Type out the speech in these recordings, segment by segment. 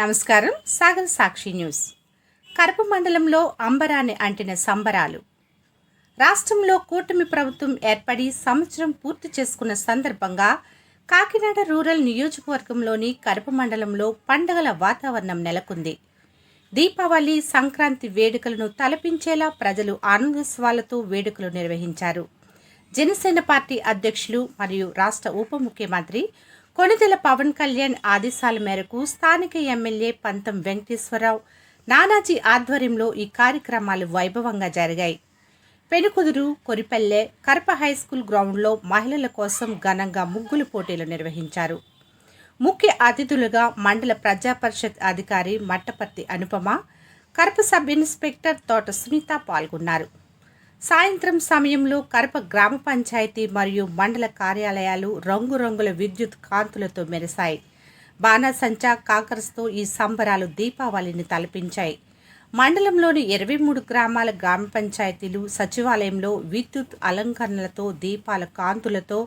నమస్కారం. సాగర్ సాక్షి న్యూస్. కరప మండలంలో అంబరాన్ని అంటిన సంబరాలు. రాష్ట్రంలో కూటమి ప్రభుత్వం ఏర్పడి సంవత్సరం పూర్తి చేసుకున్న సందర్భంగా కాకినాడ రూరల్ నియోజకవర్గంలోని కరప మండలంలో పండగల వాతావరణం నెలకొంది. దీపావళి సంక్రాంతి వేడుకలను తలపించేలా ప్రజలు ఆనందోత్సవాలతో వేడుకలు నిర్వహించారు. జనసేన పార్టీ అధ్యక్షులు మరియు రాష్ట్ర ఉప ముఖ్యమంత్రి కొణిదెల పవన్ కళ్యాణ్ ఆదేశాల మేరకు స్థానిక ఎమ్మెల్యే పంతం వెంకటేశ్వరరావు నానాజీ ఆధ్వర్యంలో ఈ కార్యక్రమాలు వైభవంగా జరిగాయి. పెనుకుదురు కొరిపల్లె కరప హై స్కూల్ గ్రౌండ్లో మహిళల కోసం ఘనంగా ముగ్గులు పోటీలు నిర్వహించారు. ముఖ్య అతిథులుగా మండల ప్రజా పరిషత్ అధికారి మట్టపర్తి అనుపమ కరప సబ్ ఇన్స్పెక్టర్ తోట సునీత పాల్గొన్నారు. సాయంత్రం సమయంలో కరప గ్రామ పంచాయతీ మరియు మండల కార్యాలయాలు రంగురంగుల విద్యుత్ కాంతులతో మెరిశాయి. బాణాసంచా కాకర్స్తో ఈ సంబరాలు దీపావళిని తలపించాయి. మండలంలోని ఇరవై మూడు గ్రామాల గ్రామ పంచాయతీలు సచివాలయంలో విద్యుత్ అలంకరణలతో దీపాల కాంతులతో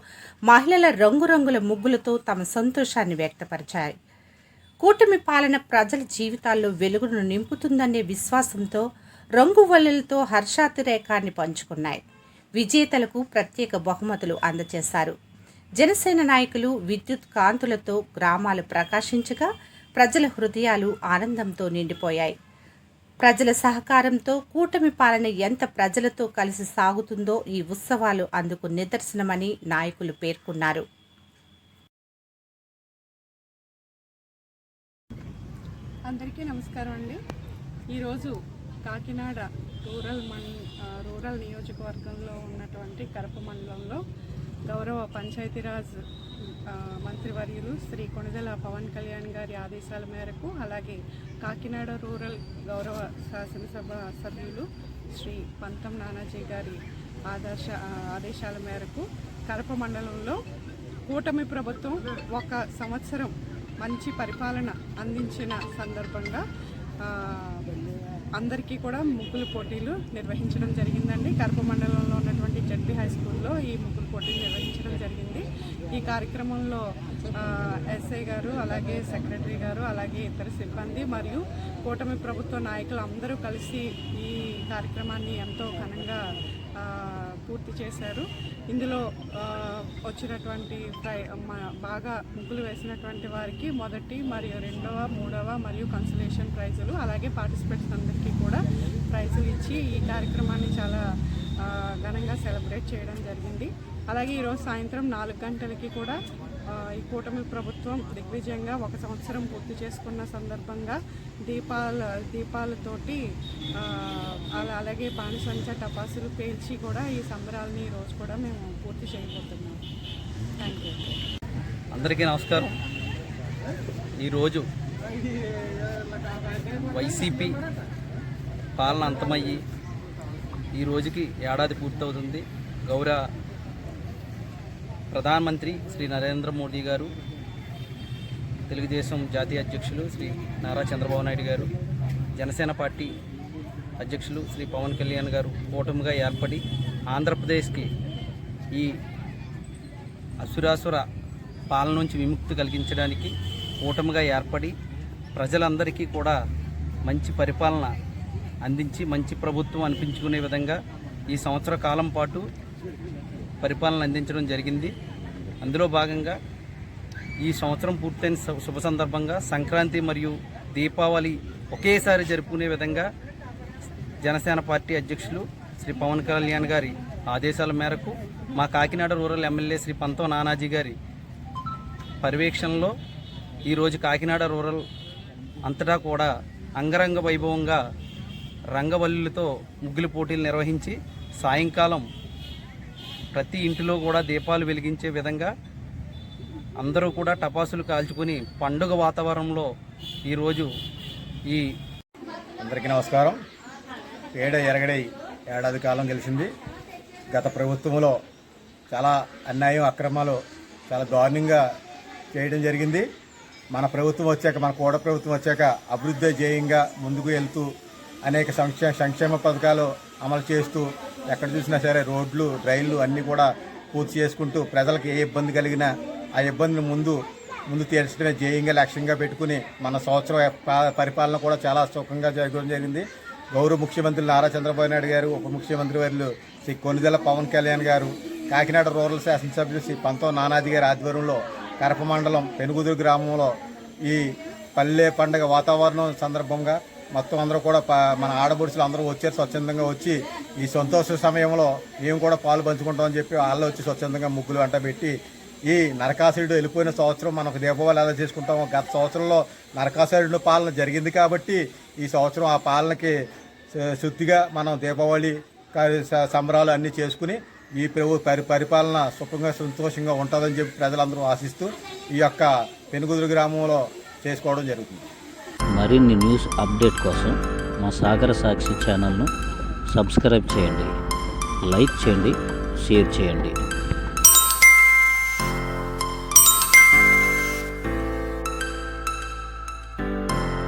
మహిళల రంగురంగుల ముగ్గులతో తమ సంతోషాన్ని వ్యక్తపరిచాయి. కూటమి పాలన ప్రజల జీవితాల్లో వెలుగును నింపుతుందనే విశ్వాసంతో రంగువల్లులతో హర్షాతిరేకాన్ని పంచుకున్నాయి. విజేతలకు ప్రత్యేక బహుమతులు అందజేశారు. జనసేన నాయకులు విద్యుత్ కాంతులతో గ్రామాలు ప్రకాశించగా ప్రజల హృదయాలు ఆనందంతో నిండిపోయాయి. ప్రజల సహకారంతో కూటమి పాలన ఎంత ప్రజలతో కలిసి సాగుతుందో ఈ ఉత్సవాలు అందుకు నిదర్శనమని నాయకులు పేర్కొన్నారు. అందరికీ నమస్కారం అండి. ఈరోజు కాకినాడ రూరల్ మన్ రూరల్ నియోజకవర్గంలో ఉన్నటువంటి కరప మండలంలో గౌరవ పంచాయతీరాజ్ మంత్రివర్యులు శ్రీ కొణిదెల పవన్ కళ్యాణ్ గారి ఆదేశాల మేరకు అలాగే కాకినాడ రూరల్ గౌరవ శాసనసభ సభ్యులు శ్రీ పంతం నానాజీ గారి ఆదర్శ ఆదేశాల మేరకు కరప మండలంలో కూటమి ప్రభుత్వం ఒక సంవత్సరం మంచి పరిపాలన అందించిన సందర్భంగా అందరికీ కూడా ముగ్గులు పోటీలు నిర్వహించడం జరిగిందండి. కరప మండలంలో ఉన్నటువంటి జడ్పీ హై స్కూల్లో ఈ ముగ్గులు పోటీలు నిర్వహించడం జరిగింది. ఈ కార్యక్రమంలో ఎస్ఐ గారు అలాగే సెక్రటరీ గారు అలాగే ఇతర సిబ్బంది మరియు కూటమి ప్రభుత్వ నాయకులు అందరూ కలిసి ఈ కార్యక్రమాన్ని ఎంతో ఘనంగా పూర్తి చేశారు. ఇందులో వచ్చినటువంటి ప్రై బాగా ముగ్గులు వేసినటువంటి వారికి మొదటి మరియు రెండవ మూడవ మరియు కన్సలేషన్ ప్రైజులు అలాగే పార్టిసిపెంట్స్ అందరికీ కూడా ప్రైజులు ఇచ్చి ఈ కార్యక్రమాన్ని చాలా ఘనంగా సెలబ్రేట్ చేయడం జరిగింది. అలాగే ఈరోజు సాయంత్రం నాలుగు గంటలకి కూడా ఈ కూటమి ప్రభుత్వం దిగ్విజయంగా ఒక సంవత్సరం పూర్తి చేసుకున్న సందర్భంగా దీపాల దీపాలతోటి అలా అలాగే బాణసంచ టపాసులు పేల్చి కూడా ఈ సంబరాలని ఈ రోజు కూడా మేము పూర్తి చేయబోతున్నాం. థ్యాంక్ యూ అందరికీ నమస్కారం. ఈరోజు వైసీపీ పాలన అంతమయ్యి ఈ రోజుకి ఏడాది పూర్తవుతుంది. గౌరవ ప్రధానమంత్రి శ్రీ నరేంద్ర మోదీ గారు తెలుగుదేశం జాతీయ అధ్యక్షులు శ్రీ నారా చంద్రబాబు నాయుడు గారు జనసేన పార్టీ అధ్యక్షులు శ్రీ పవన్ కళ్యాణ్ గారు కూటమిగా ఏర్పడి ఆంధ్రప్రదేశ్కి ఈ అసురాసుర పాలన నుంచి విముక్తి కలిగించడానికి కూటమిగా ఏర్పడి ప్రజలందరికీ కూడా మంచి పరిపాలన అందించి మంచి ప్రభుత్వం అనిపించుకునే విధంగా ఈ సంవత్సర కాలం పాటు పరిపాలన అందించడం జరిగింది. అందులో భాగంగా ఈ సంవత్సరం పూర్తయిన శుభ సందర్భంగా సంక్రాంతి మరియు దీపావళి ఒకేసారి జరుపుకునే విధంగా జనసేన పార్టీ అధ్యక్షులు శ్రీ పవన్ కళ్యాణ్ గారి ఆదేశాల మేరకు మా కాకినాడ రూరల్ ఎమ్మెల్యే శ్రీ పంతో నానాజీ గారి పర్యవేక్షణలో ఈరోజు కాకినాడ రూరల్ అంతటా కూడా అంగరంగ వైభవంగా రంగవల్లులతో ముగ్గులు పోటీలు నిర్వహించి సాయంకాలం ప్రతి ఇంటిలో కూడా దీపాలు వెలిగించే విధంగా అందరూ కూడా టపాసులు కాల్చుకొని పండుగ వాతావరణంలో ఈరోజు ఈ అందరికీ నమస్కారం. ఏడ ఎరగడై ఏడాది కాలం గెలిచింది. గత ప్రభుత్వంలో చాలా అన్యాయం అక్రమాలు చాలా దారుణంగా చేయడం జరిగింది. మన ప్రభుత్వం వచ్చాక మన కోడ ప్రభుత్వం వచ్చాక అభివృద్ధి ధ్యేయంగా ముందుకు వెళ్తూ అనేక సంక్షేమ సంక్షేమ పథకాలు అమలు చేస్తూ ఎక్కడ చూసినా సరే రోడ్లు రైళ్ళు అన్నీ కూడా పూర్తి చేసుకుంటూ ప్రజలకు ఏ ఇబ్బంది కలిగినా ఆ ఇబ్బందిని ముందు ముందు తీర్చడమే జేయంగా లక్ష్యంగా పెట్టుకుని మన సంవత్సరం పరిపాలన కూడా చాలా సుఖంగా జరగడం జరిగింది. గౌరవ ముఖ్యమంత్రి నారా చంద్రబాబు నాయుడు గారు ఉప ముఖ్యమంత్రి వర్యులు శ్రీ కొనిదెల పవన్ కళ్యాణ్ గారు కాకినాడ రూరల్ శాసనసభ్యులు శ్రీ పంతో నానాజీ గారి ఆధ్వర్యంలో కరప మండలం పెనుగుదురు గ్రామంలో ఈ పల్లె పండగ వాతావరణం సందర్భంగా మొత్తం అందరూ కూడా మన ఆడబడుచులు అందరూ వచ్చారు స్వచ్ఛందంగా వచ్చి ఈ సంతోష సమయంలో మేము కూడా పాలు పంచుకుంటామని చెప్పి వాళ్ళు వచ్చి స్వచ్ఛందంగా ముగ్గులు వెంట పెట్టి ఈ నరకాసురుడు వెళ్ళిపోయిన సంవత్సరం మనకు దీపావళి ఎలా చేసుకుంటామో గత సంవత్సరంలో నరకాసురుడు పాలన జరిగింది కాబట్టి ఈ సంవత్సరం ఆ పాలనకి శుద్ధిగా మనం దీపావళి సంబరాలు అన్నీ చేసుకుని ఈ ప్రభు పరి పరిపాలన సుఖంగా సంతోషంగా ఉంటుందని చెప్పి ప్రజలందరూ ఆశిస్తూ ఈ యొక్క పెనుగుదురు గ్రామంలో చేసుకోవడం జరుగుతుంది. మరిన్ని న్యూస్ అప్డేట్ కోసం మా సాగర సాక్షి ఛానల్ను సబ్స్క్రైబ్ చేయండి. లైక్ చేయండి షేర్ చేయండి.